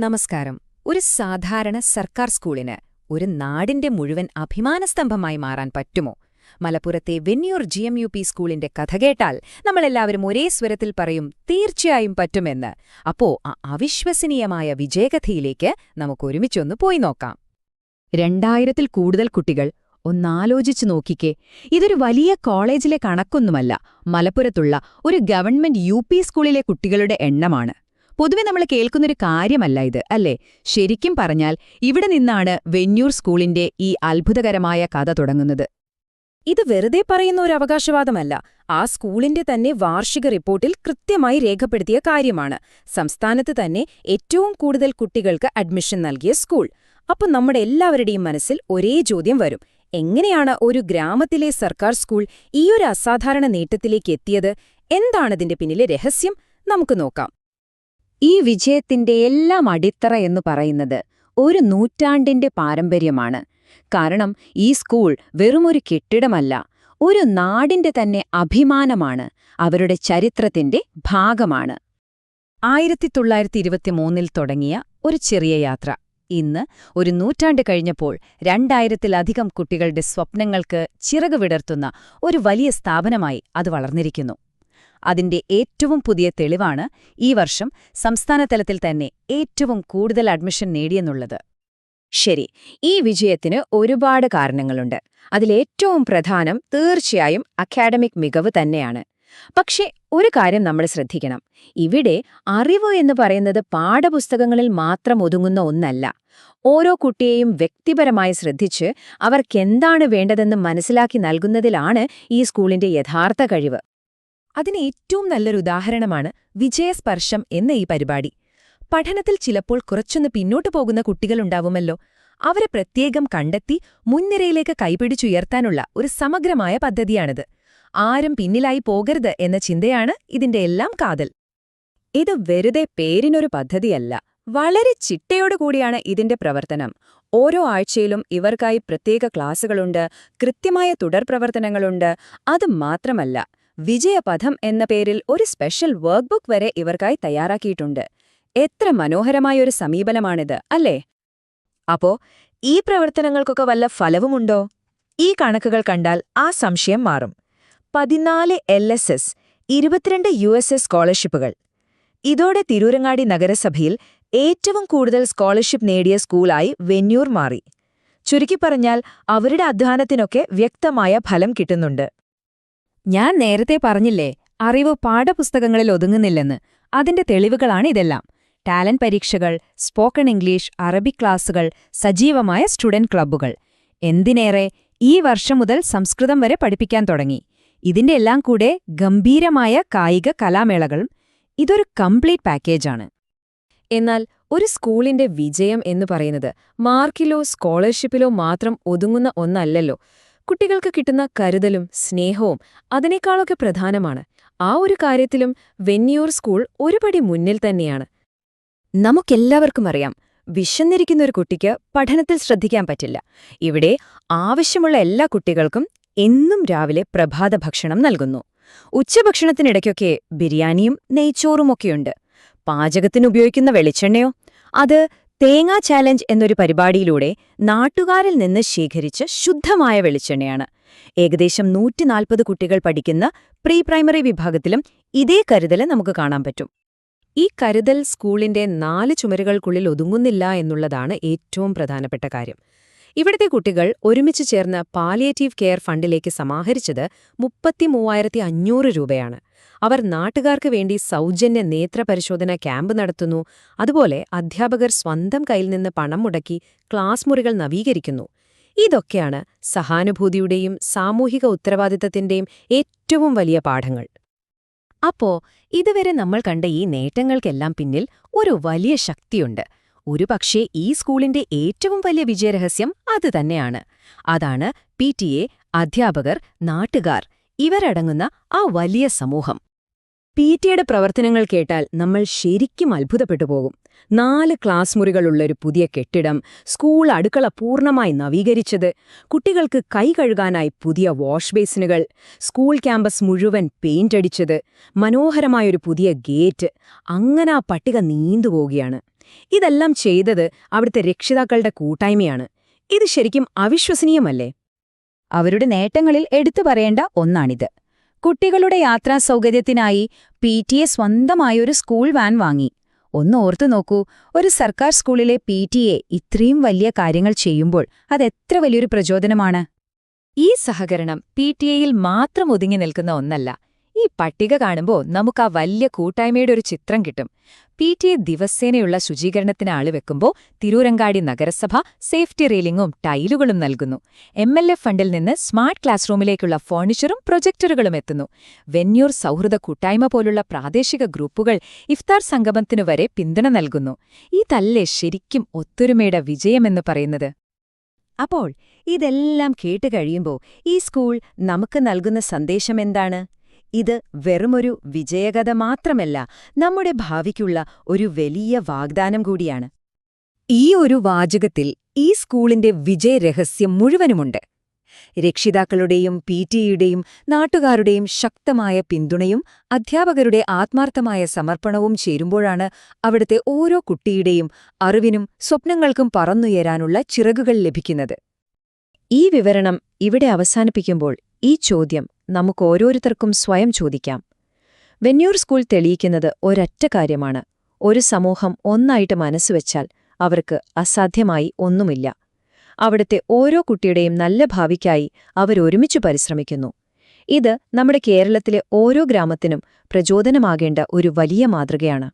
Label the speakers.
Speaker 1: നമസ്കാരം. ഒരു സാധാരണ സർക്കാർ സ്കൂളിന് ഒരു നാടിന്റെ മുഴുവൻ അഭിമാനസ്തംഭമായി മാറാൻ പറ്റുമോ? മലപ്പുറത്തെ Venniyur G M U P സ്കൂളിന്റെ കഥ കേട്ടാൽ നമ്മളെല്ലാവരും ഒരേ സ്വരത്തിൽ പറയും തീർച്ചയായും പറ്റുമെന്ന്. അപ്പോ ആ അവിശ്വസനീയമായ വിജയകഥയിലേക്ക് നമുക്കൊരുമിച്ചൊന്ന് പോയി നോക്കാം. രണ്ടായിരത്തിൽ കൂടുതൽ കുട്ടികൾ ഒന്നാലോചിച്ചു നോക്കിക്കേ ഇതൊരു വലിയ കോളേജിലെ കണക്കൊന്നുമല്ല. മലപ്പുറത്തുള്ള ഒരു ഗവൺമെന്റ് യു സ്കൂളിലെ കുട്ടികളുടെ എണ്ണമാണ്. പൊതുവെ നമ്മൾ കേൾക്കുന്നൊരു കാര്യമല്ല ഇത് അല്ലേ? ശരിക്കും പറഞ്ഞാൽ ഇവിടെ നിന്നാണ് വെന്യൂർ സ്കൂളിന്റെ ഈ അത്ഭുതകരമായ കഥ തുടങ്ങുന്നത്.
Speaker 2: ഇത് വെറുതെ പറയുന്ന ഒരു അവകാശവാദമല്ല. ആ സ്കൂളിന്റെ തന്നെ വാർഷിക റിപ്പോർട്ടിൽ കൃത്യമായി രേഖപ്പെടുത്തിയ കാര്യമാണ്. സംസ്ഥാനത്ത് തന്നെ ഏറ്റവും കൂടുതൽ കുട്ടികൾക്ക് അഡ്മിഷൻ നൽകിയ സ്കൂൾ. അപ്പം നമ്മുടെ എല്ലാവരുടെയും മനസ്സിൽ ഒരേ ചോദ്യം വരും. എങ്ങനെയാണ് ഒരു ഗ്രാമത്തിലെ സർക്കാർ സ്കൂൾ ഈയൊരു അസാധാരണ നേട്ടത്തിലേക്ക് എത്തിയത്? എന്താണതിന്റെ പിന്നിലെ രഹസ്യം? നമുക്ക് നോക്കാം.
Speaker 1: ഈ വിജയത്തിന്റെ എല്ലാം അടിത്തറ എന്ന് പറയുന്നത് ഒരു നൂറ്റാണ്ടിന്റെ പാരമ്പര്യമാണ്. കാരണം ഈ സ്കൂൾ വെറുമൊരു കെട്ടിടമല്ല ഒരു നാടിന്റെ തന്നെ അഭിമാനമാണ് അവരുടെ ചരിത്രത്തിന്റെ ഭാഗമാണ്. ആയിരത്തി തൊള്ളായിരത്തി ഇരുപത്തിമൂന്നിൽ തുടങ്ങിയ ഒരു ചെറിയ യാത്ര. ഇന്ന് ഒരു നൂറ്റാണ്ട് കഴിഞ്ഞപ്പോൾ രണ്ടായിരത്തിലധികം കുട്ടികളുടെ സ്വപ്നങ്ങൾക്ക് ചിറക് വിടർത്തുന്ന ഒരു വലിയ സ്ഥാപനമായി അത് വളർന്നിരിക്കുന്നു. അതിന്റെ ഏറ്റവും പുതിയ തെളിവാണ് ഈ വർഷം സംസ്ഥാനതലത്തിൽ തന്നെ ഏറ്റവും കൂടുതൽ അഡ്മിഷൻ നേടിയെന്നുള്ളത്.
Speaker 2: ശരി ഈ വിജയത്തിന് ഒരുപാട് കാരണങ്ങളുണ്ട്. അതിലേറ്റവും പ്രധാനം തീർച്ചയായും അക്കാഡമിക് മികവ് തന്നെയാണ്. പക്ഷേ ഒരു കാര്യം നമ്മൾ ശ്രദ്ധിക്കണം. ഇവിടെ അറിവ് എന്ന് പറയുന്നത് പാഠപുസ്തകങ്ങളിൽ മാത്രം ഒതുങ്ങുന്ന ഒന്നല്ല. ഓരോ കുട്ടിയെയും വ്യക്തിപരമായി ശ്രദ്ധിച്ച് അവർക്കെന്താണ് വേണ്ടതെന്ന് മനസ്സിലാക്കി നൽകുന്നതിലാണ് ഈ സ്കൂളിന്റെ യഥാർത്ഥ കഴിവ്. അതിന് ഏറ്റവും നല്ലൊരു ഉദാഹരണമാണ് വിജയസ്പർശം എന്ന ഈ പരിപാടി. പഠനത്തിൽ ചിലപ്പോൾ കുറച്ചൊന്ന് പിന്നോട്ടു പോകുന്ന കുട്ടികളുണ്ടാവുമല്ലോ. അവരെ പ്രത്യേകം കണ്ടെത്തി മുൻനിരയിലേക്ക് കൈപിടിച്ചുയർത്താനുള്ള ഒരു സമഗ്രമായ പദ്ധതിയാണിത്. ആരും പിന്നിലായി പോകരുത് എന്ന ചിന്തയാണ് ഇതിന്റെ എല്ലാം കാതൽ. ഇത് വെറുതെ പേരിനൊരു പദ്ധതിയല്ല. വളരെ ചിട്ടയോടുകൂടിയാണ് ഇതിന്റെ പ്രവർത്തനം. ഓരോ ആഴ്ചയിലും ഇവർക്കായി പ്രത്യേക ക്ലാസുകളുണ്ട് കൃത്യമായ തുടർപ്രവർത്തനങ്ങളുണ്ട് അത് മാത്രമല്ല വിജയപഥം എന്ന പേരിൽ ഒരു സ്പെഷ്യൽ വർക്ക് ബുക്ക് വരെ ഇവർക്കായി തയ്യാറാക്കിയിട്ടുണ്ട്. എത്ര മനോഹരമായൊരു സമീപനമാണിത് അല്ലേ? അപ്പോ ഈ പ്രവർത്തനങ്ങൾക്കൊക്കെ വല്ല ഫലവുമുണ്ടോ? ഈ കണക്കുകൾ കണ്ടാൽ ആ സംശയം മാറും. പതിനാല് എൽ എസ് എസ് ഇരുപത്തിരണ്ട് യു എസ് എസ് സ്കോളർഷിപ്പുകൾ. ഇതോടെ തിരൂരങ്ങാടി നഗരസഭയിൽ ഏറ്റവും കൂടുതൽ സ്കോളർഷിപ്പ് നേടിയ സ്കൂളായി വെന്യൂർ മാറി. ചുരുക്കി പറഞ്ഞാൽ അവരുടെ അധ്വാനത്തിനൊക്കെ വ്യക്തമായ ഫലം കിട്ടുന്നുണ്ട്. ഞാൻ നേരത്തെ പറഞ്ഞില്ലേ അറിവ് പാഠപുസ്തകങ്ങളിൽ ഒതുങ്ങുന്നില്ലെന്ന്. അതിന്റെ തെളിവുകളാണ് ഇതെല്ലാം. ടാലന്റ് പരീക്ഷകൾ സ്പോക്കൺ ഇംഗ്ലീഷ് അറബിക് ക്ലാസുകൾ സജീവമായ സ്റ്റുഡന്റ് ക്ലബ്ബുകൾ. എന്തിനേറെ ഈ വർഷം മുതൽ സംസ്കൃതം വരെ പഠിപ്പിക്കാൻ തുടങ്ങി. ഇതിന്റെ എല്ലാം കൂടെ ഗംഭീരമായ കായിക കലാമേളകളും ഇതൊരു കംപ്ലീറ്റ് പാക്കേജാണ്. എന്നാൽ ഒരു സ്കൂളിന്റെ വിജയം എന്ന് പറയുന്നത് മാർക്കിലോ സ്കോളർഷിപ്പിലോ മാത്രം ഒതുങ്ങുന്ന ഒന്നല്ലല്ലോ. കുട്ടികൾക്ക് കിട്ടുന്ന കരുതലും സ്നേഹവും അതിനേക്കാളൊക്കെ പ്രധാനമാണ്. ആ ഒരു കാര്യത്തിലും വെന്യൂർ സ്കൂൾ ഒരുപടി മുന്നിൽ തന്നെയാണ്. നമുക്കെല്ലാവർക്കും അറിയാം വിശന്നിരിക്കുന്ന ഒരു കുട്ടിക്ക് പഠനത്തിൽ ശ്രദ്ധിക്കാൻ പറ്റില്ല. ഇവിടെ ആവശ്യമുള്ള എല്ലാ കുട്ടികൾക്കും എന്നും രാവിലെ പ്രഭാത ഭക്ഷണം നൽകുന്നു. ഉച്ചഭക്ഷണത്തിനിടയ്ക്കൊക്കെ ബിരിയാണിയും നെയ്ച്ചോറുമൊക്കെയുണ്ട്. പാചകത്തിനുപയോഗിക്കുന്ന വെളിച്ചെണ്ണയോ? അത് തേങ്ങാ ചാലഞ്ച് എന്നൊരു പരിപാടിയിലൂടെ നാട്ടുകാരിൽ നിന്ന് ശേഖരിച്ച ശുദ്ധമായ വെളിച്ചെണ്ണയാണ്. ഏകദേശം നൂറ്റിനാൽപ്പത് കുട്ടികൾ പഠിക്കുന്ന പ്രീ പ്രൈമറി വിഭാഗത്തിലും ഇതേ കരുതൽ നമുക്ക് കാണാൻ പറ്റും. ഈ കരുതൽ സ്കൂളിന്റെ നാല് ചുമരുകൾക്കുള്ളിൽ ഒതുങ്ങുന്നില്ല എന്നുള്ളതാണ് ഏറ്റവും പ്രധാനപ്പെട്ട കാര്യം. ഇവിടുത്തെ കുട്ടികൾ ഒരുമിച്ച് ചേർന്ന് പാലിയേറ്റീവ് കെയർ ഫണ്ടിലേക്ക് സമാഹരിച്ചത് മുപ്പത്തിമൂവായിരത്തി അഞ്ഞൂറ് രൂപയാണ്. അവർ നാട്ടുകാർക്ക് വേണ്ടി സൗജന്യ നേത്രപരിശോധന ക്യാമ്പ് നടത്തുന്നു. അതുപോലെ അധ്യാപകർ സ്വന്തം കയ്യിൽ നിന്ന് പണം മുടക്കി ക്ലാസ് മുറികൾ നവീകരിക്കുന്നു. ഇതൊക്കെയാണ് സഹാനുഭൂതിയുടെയും സാമൂഹിക ഉത്തരവാദിത്തത്തിന്റെയും ഏറ്റവും വലിയ പാഠങ്ങൾ. അപ്പോ ഇതുവരെ നമ്മൾ കണ്ട ഈ നേട്ടങ്ങൾക്കെല്ലാം പിന്നിൽ ഒരു വലിയ ശക്തിയുണ്ട്. ഒരുപക്ഷേ ഈ സ്കൂളിന്റെ ഏറ്റവും വലിയ വിജയരഹസ്യം അത് തന്നെയാണ്. അതാണ് പി അധ്യാപകർ നാട്ടുകാർ ഇവരടങ്ങുന്ന ആ വലിയ സമൂഹം. പി ടിയുടെ പ്രവർത്തനങ്ങൾ കേട്ടാൽ നമ്മൾ ശരിക്കും അത്ഭുതപ്പെട്ടു പോകും. നാല് ക്ലാസ് മുറികളുള്ളൊരു പുതിയ കെട്ടിടം സ്കൂൾ അടുക്കള പൂർണമായി നവീകരിച്ചത് കുട്ടികൾക്ക് കൈ കഴുകാനായി പുതിയ വാഷ് ബേസിനുകൾ സ്കൂൾ ക്യാമ്പസ് മുഴുവൻ പെയിന്റ് അടിച്ചത് മനോഹരമായൊരു പുതിയ ഗേറ്റ് അങ്ങനെ ആ പട്ടിക നീണ്ടുപോവുകയാണ് ഇതെല്ലാം ചെയ്തത് അവിടുത്തെ രക്ഷിതാക്കളുടെ കൂട്ടായ്മയാണ്. ഇത് ശരിക്കും അവിശ്വസനീയമല്ലേ?
Speaker 1: അവരുടെ നേട്ടങ്ങളിൽ എടുത്തു പറയേണ്ട ഒന്നാണിത്. കുട്ടികളുടെ യാത്രാ സൗകര്യത്തിനായി പി ടി എ സ്വന്തമായൊരു സ്കൂൾ വാൻ വാങ്ങി. ഒന്ന് ഓർത്തു നോക്കൂ ഒരു സർക്കാർ സ്കൂളിലെ പി ടി എ ഇത്രയും വലിയ കാര്യങ്ങൾ ചെയ്യുമ്പോൾ അതെത്ര വലിയൊരു പ്രചോദനമാണ്. ഈ സഹകരണം പി ടി എയിൽ മാത്രം ഒതുങ്ങി നിൽക്കുന്ന ഒന്നല്ല. ഈ പട്ടിക കാണുമ്പോൾ നമുക്ക് ആ വലിയ കൂട്ടായ്മയുടെ ഒരു ചിത്രം കിട്ടും. പി ടി എ ദിവസേനയുള്ള ശുചീകരണത്തിന് ആൾ വെക്കുമ്പോൾ തിരൂരങ്ങാടി നഗരസഭ സേഫ്റ്റി റെയിലിംഗും ടൈലുകളും നൽകുന്നു. എം എൽ എ ഫണ്ടിൽ നിന്ന് സ്മാർട്ട് ക്ലാസ് റൂമിലേക്കുള്ള ഫർണിച്ചറും പ്രൊജക്ടറുകളും എത്തുന്നു. വെന്യൂർ സൗഹൃദ കൂട്ടായ്മ പോലുള്ള പ്രാദേശിക ഗ്രൂപ്പുകൾ ഇഫ്താർ സംഗമത്തിനു വരെ പിന്തുണ നൽകുന്നു. ഇതല്ലേ ശരിക്കും ഒത്തൊരുമയുടെ വിജയമെന്ന് പറയുന്നത്. അപ്പോൾ ഇതെല്ലാം കേട്ട് കഴിയുമ്പോൾ ഈ സ്കൂൾ നമുക്ക് നൽകുന്ന സന്ദേശമെന്താണ് ഇത് വെറുമൊരു വിജയകഥ മാത്രമല്ല നമ്മുടെ ഭാവിക്കുള്ള ഒരു വലിയ വാഗ്ദാനം കൂടിയാണ്. ഈ ഒരു വാചകത്തിൽ ഈ സ്കൂളിന്റെ വിജയരഹസ്യം മുഴുവനുമുണ്ട്. രക്ഷിതാക്കളുടെയും പി ടിയുടെയും നാട്ടുകാരുടെയും ശക്തമായ പിന്തുണയും അധ്യാപകരുടെ ആത്മാർത്ഥമായ സമർപ്പണവും ചേരുമ്പോഴാണ് അവിടുത്തെ ഓരോ കുട്ടിയുടെയും അറിവിനും സ്വപ്നങ്ങൾക്കും പറന്നുയരാനുള്ള ചിറകുകൾ ലഭിക്കുന്നത്. ഈ വിവരണം ഇവിടെ അവസാനിപ്പിക്കുമ്പോൾ ഈ ചോദ്യം നമുക്ക് ഓരോരുത്തർക്കും സ്വയം ചോദിക്കാം. വെന്യൂർ സ്കൂൾ തെളിയിക്കുന്നത് ഒരറ്റ കാര്യമാണ്. ഒരു സമൂഹം ഒന്നായിട്ട് മനസ്സുവെച്ചാൽ അവർക്ക് അസാധ്യമായി ഒന്നുമില്ല. അവിടുത്തെ ഓരോ കുട്ടിയുടെയും നല്ല ഭാവിക്കായി അവരൊരുമിച്ചു പരിശ്രമിക്കുന്നു. ഇത് നമ്മുടെ കേരളത്തിലെ ഓരോ ഗ്രാമത്തിനും പ്രചോദനമാകേണ്ട ഒരു വലിയ മാതൃകയാണ്.